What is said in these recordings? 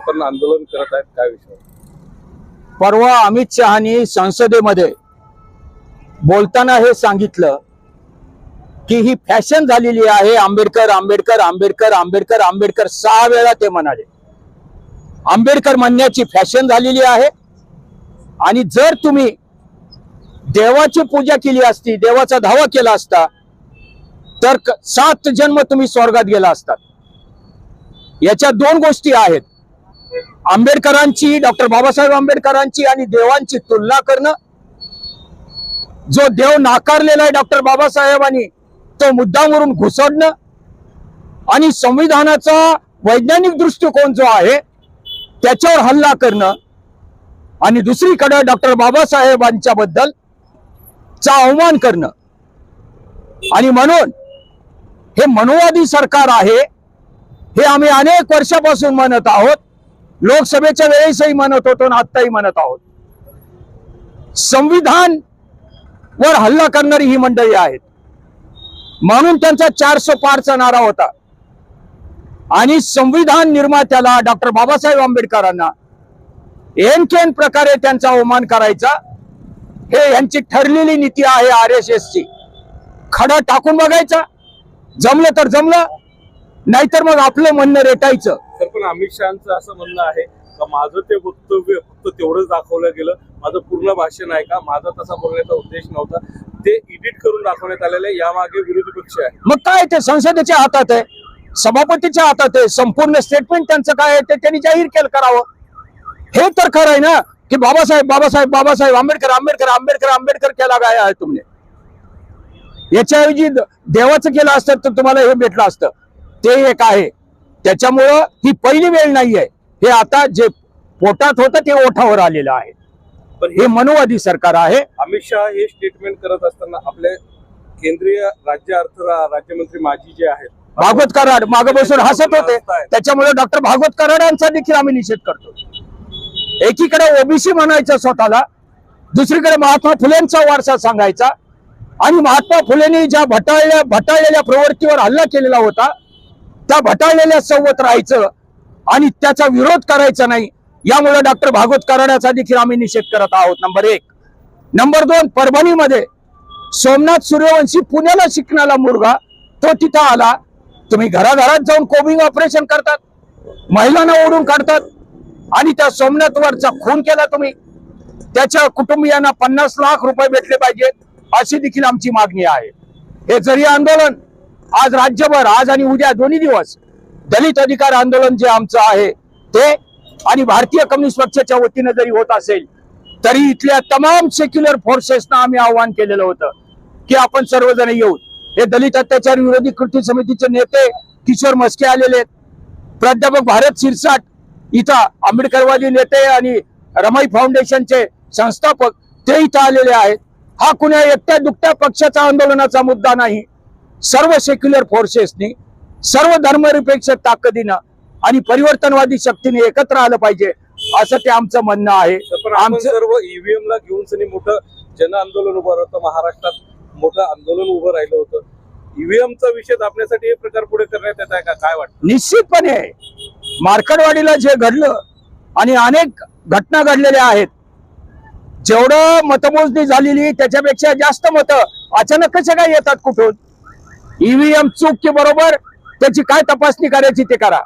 आपण आंदोलन करत आहेत काय विषय? परवा अमित शहानी संसदेमध्ये बोलताना हे सांगितलं की ही फॅशन झालेली आहे आंबेडकर आंबेडकर आंबेडकर आंबेडकर आंबेडकर सहा वेळा ते म्हणाले. आंबेडकर म्हणण्याची फॅशन झालेली आहे आणि जर तुम्ही देवाची पूजा केली असती देवाचा धावा केला असता तर सात जन्म तुम्ही स्वर्गात गेला असतात याच्या दोन गोष्टी आहेत. आंबेडकरांची डॉक्टर बाबासाहेब आंबेडकरांची आणि देवांची तुलना करणं जो देव नाकारलेला आहे डॉक्टर बाबासाहेबांनी तो मुद्दामवरून घुसडणं आणि संविधानाचा वैज्ञानिक दृष्टिकोन जो आहे त्याच्यावर हल्ला करणं आणि दुसरीकडे डॉक्टर बाबासाहेबांच्या बद्दल चा अवमान करणं. आणि म्हणून हे मनुवादी सरकार आहे हे आम्ही अनेक वर्षापासून म्हणत आहोत लोकसभेच्या वेळेसही म्हणत होतो आणि आत्ताही म्हणत आहोत. संविधान वर हल्ला करणारी ही मंडळी आहेत. म्हणून त्यांचा चारशे पारचा नारा होता. आणि संविधान निर्मात्याला डॉक्टर बाबासाहेब आंबेडकरांना एनकेन प्रकारे त्यांचा अवमान करायचा हे यांची ठरलेली नीती आहे आर एस एस ची खडा टाकून बघायचा जमलं तर जमलं नाहीतर मग आपलं म्हणणं रेटायचं. पण अमित शहाचं असं म्हणणं आहे का माझं ते वक्तव्य फक्त तेवढंच दाखवलं गेलं. माझं पूर्ण भाषण आहे का? माझा तसा बोलण्याचा उद्देश नव्हता. ते एडिट करून दाखवण्यात आलेलं आहे. यामागे विरोधी पक्ष आहे. मग काय ते संसदेच्या हातात आहे? सभापतीच्या हातात आहे? संपूर्ण स्टेटमेंट त्यांचं काय आहे ते त्यांनी जाहीर केलं करावं. हे तर खरं आहे ना की बाबासाहेब बाबासाहेब बाबासाहेब आंबेडकर आंबेडकर आंबेडकर आंबेडकर केला काय आहे तुमने याच्याऐवजी देवाचं केलं असतं तर तुम्हाला हे भेटलं असतं. ते एक आहे. त्याच्यामुळं ही पहिली वेळ नाहीये. हे आता जे पोटात होतं ते ओठावर आलेलं आहे. पण हे मनोवादी सरकार आहे. अमित शहा हे स्टेटमेंट करत असताना आपले केंद्रीय राज्य अर्थ राज्यमंत्री माजी जे आहेत. भागवत कराड मागे बसून हसत होते. त्याच्यामुळे डॉक्टर भागवत कराडांचा देखील आम्ही निषेध करतो. एकीकडे ओबीसी म्हणायचं स्वतःला दुसरीकडे महात्मा फुलेंचा वारसा सांगायचा. आणि महात्मा फुलेंनी ज्या भटाळल्या भटाळलेल्या प्रवृत्तीवर हल्ला केलेला होता त्या भटाळलेल्या सोबत राहायचं आणि त्याचा विरोध करायचा नाही यामुळे डॉक्टर भागवत कराड्याचा देखील आम्ही निषेध करत आहोत. नंबर एक. नंबर दोन परभणीमध्ये सोमनाथ सूर्यवंशी पुण्याला शिकणारा मुलगा तो तिथं आला. तुम्ही घराघरात जाऊन कोबिंग ऑपरेशन करतात महिलांना ओढून काढतात आणि त्या सोमनाथवरचा खून केला तुम्ही. त्याच्या कुटुंबियांना पन्नास लाख रुपये भेटले पाहिजेत अशी देखील आमची मागणी आहे. हे जरी आंदोलन आज राज्यभर आज आणि उद्या दोन्ही दिवस दलित अधिकार आंदोलन जे आमचं आहे ते आणि भारतीय कम्युनिस्ट पक्षाच्या वतीनं जरी होत असेल तरी इथल्या तमाम सेक्युलर फोर्सेसना आम्ही आवाहन केलेलं होतं की आपण सर्वजण येऊ हे दलित अत्याचार विरोधी कृती समितीचे नेते किशोर मस्के आलेले आहेत. प्राध्यापक भारत शिरसाट इथं आंबेडकरवादी नेते आणि रमाई फाउंडेशनचे संस्थापक ते इथं आलेले आहेत. हा कुण्या एकट्या दुकट्या पक्षाचा आंदोलनाचा मुद्दा नाही. सर्व सेक्युलर फोर्सेसनी सर्व धर्मनिरपेक्ष ताकदीनं आणि परिवर्तनवादी शक्तीने एकत्र आलं पाहिजे असं ते आमचं म्हणणं आहे. आमचं सर्व ईव्हीएम ला घेऊन मोठं जन आंदोलन उभं होतं महाराष्ट्रात मोठं आंदोलन उभं राहिलं होतं. ईव्हीएमचा विषय दाबण्यासाठी हे प्रकार पुढे करण्यात येत आहे का? काय वाटतं? निश्चितपणे. मार्कडवाडीला जे घडलं आणि अनेक घटना घडलेल्या आहेत जेवढं मतमोजणी झालेली त्याच्यापेक्षा जास्त मतं अचानक कसे काय येतात कुठून? ईव्हीएम चूक की बरोबर त्याची काय तपासणी करायची ते करा.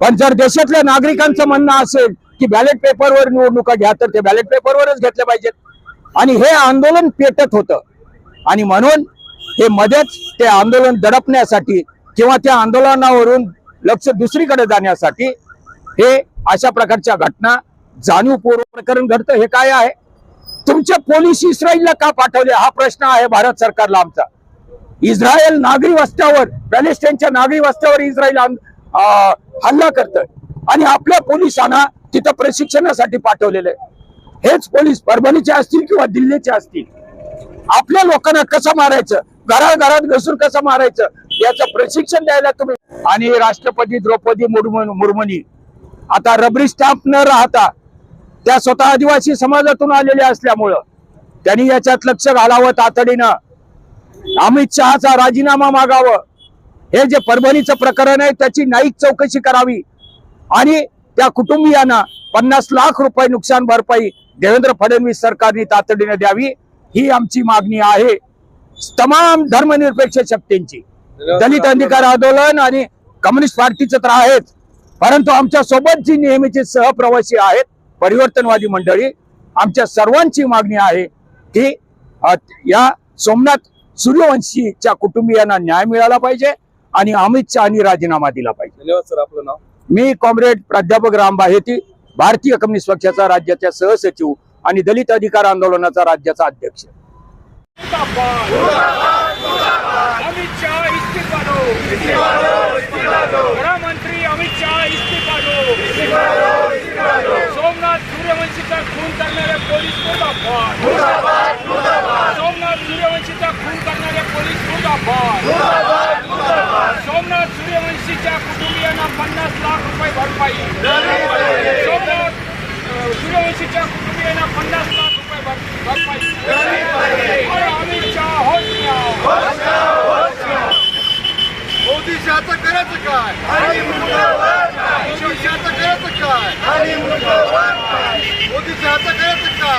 पण जर देशातल्या नागरिकांचं म्हणणं असेल की बॅलेट पेपरवर निवडणुका घ्या तर ते बॅलेट पेपरवरच घेतल्या पाहिजेत. आणि हे आंदोलन पेटत होतं. आणि म्हणून हे मध्येच ते आंदोलन दडपण्यासाठी किंवा त्या आंदोलनावरून लक्ष दुसरीकडे जाण्यासाठी हे अशा प्रकारच्या घटना जाणीवपूर्वक प्रकरण घडतं. हे काय आहे? तुमच्या पोलीस इस्रायलला का पाठवले? हा प्रश्न आहे भारत सरकारला आमचा. इस्रायल नागरी वस्त्यावर पॅलेस्टाईनच्या नागरी वस्त्यावर इस्रायल अं, हल्ला करत आणि आपल्या पोलिसांना तिथं प्रशिक्षणासाठी पाठवलेले हेच पोलीस परभणीचे असतील किंवा दिल्लीचे असतील. आपल्या लोकांना कसं मारायचं? घराघरात घुसून कसं मारायचं? याचं प्रशिक्षण द्यायला तुम्ही आणि राष्ट्रपती द्रौपदी मुर्मू मुर्मनी आता रबरी स्टॅम्प न राहता त्या स्वतः आदिवासी समाजातून आलेल्या असल्यामुळं त्यांनी याच्यात लक्ष घालावं तातडीनं. अमित शहाचा राजीनामा मागावं. हे जे परभणीचं प्रकरण आहे त्याची न्यायिक चौकशी करावी. आणि त्या कुटुंबियांना पन्नास लाख रुपये नुकसान भरपाई देवेंद्र फडणवीस सरकारने तातडीने द्यावी ही आमची मागणी आहे. तमाम धर्मनिरपेक्ष शक्तींची. दलित अधिकार आंदोलन आणि कम्युनिस्ट पार्टीचं तर आहेच. परंतु आमच्यासोबत जी नेहमीची सहप्रवासी आहेत परिवर्तनवादी मंडळी आमच्या सर्वांची मागणी आहे की या सोमनाथ सूर्यवंशीच्या कुटुंबियांना न्याय मिळाला पाहिजे आणि अमित शहानी राजीनामा दिला पाहिजे. धन्यवाद सर आपलं नाव? मी कॉम्रेड प्राध्यापक राम बाहेती भारतीय कम्युनिस्ट पक्षाचा राज्याच्या सहसचिव आणि दलित अधिकार आंदोलनाचा राज्याचा अध्यक्ष. अमित शाह इस्तीफा दो गृहमंत्री अमित शाह इस्तीफा दो सोमनाथ सूर्यवंशीचा खून करणारे पोलीस मुर्दाबाद सोमनाथ सूर्यवंशीचा खून करणारे पोलीस मुर्दाबाद सोमनाथ सूर्यवंशीच्या कुटुंबियांना पन्नास लाख रुपये भरपाई सोमनाथ सूर्यवंशीच्या कुटुंबियांना पन्नास लाख रुपये भर- भरपाई. में आओ मोदी शहाचं करायचं काय? मोदी शहाचं करायचं काय? मोदी शहाचं करायचं काय?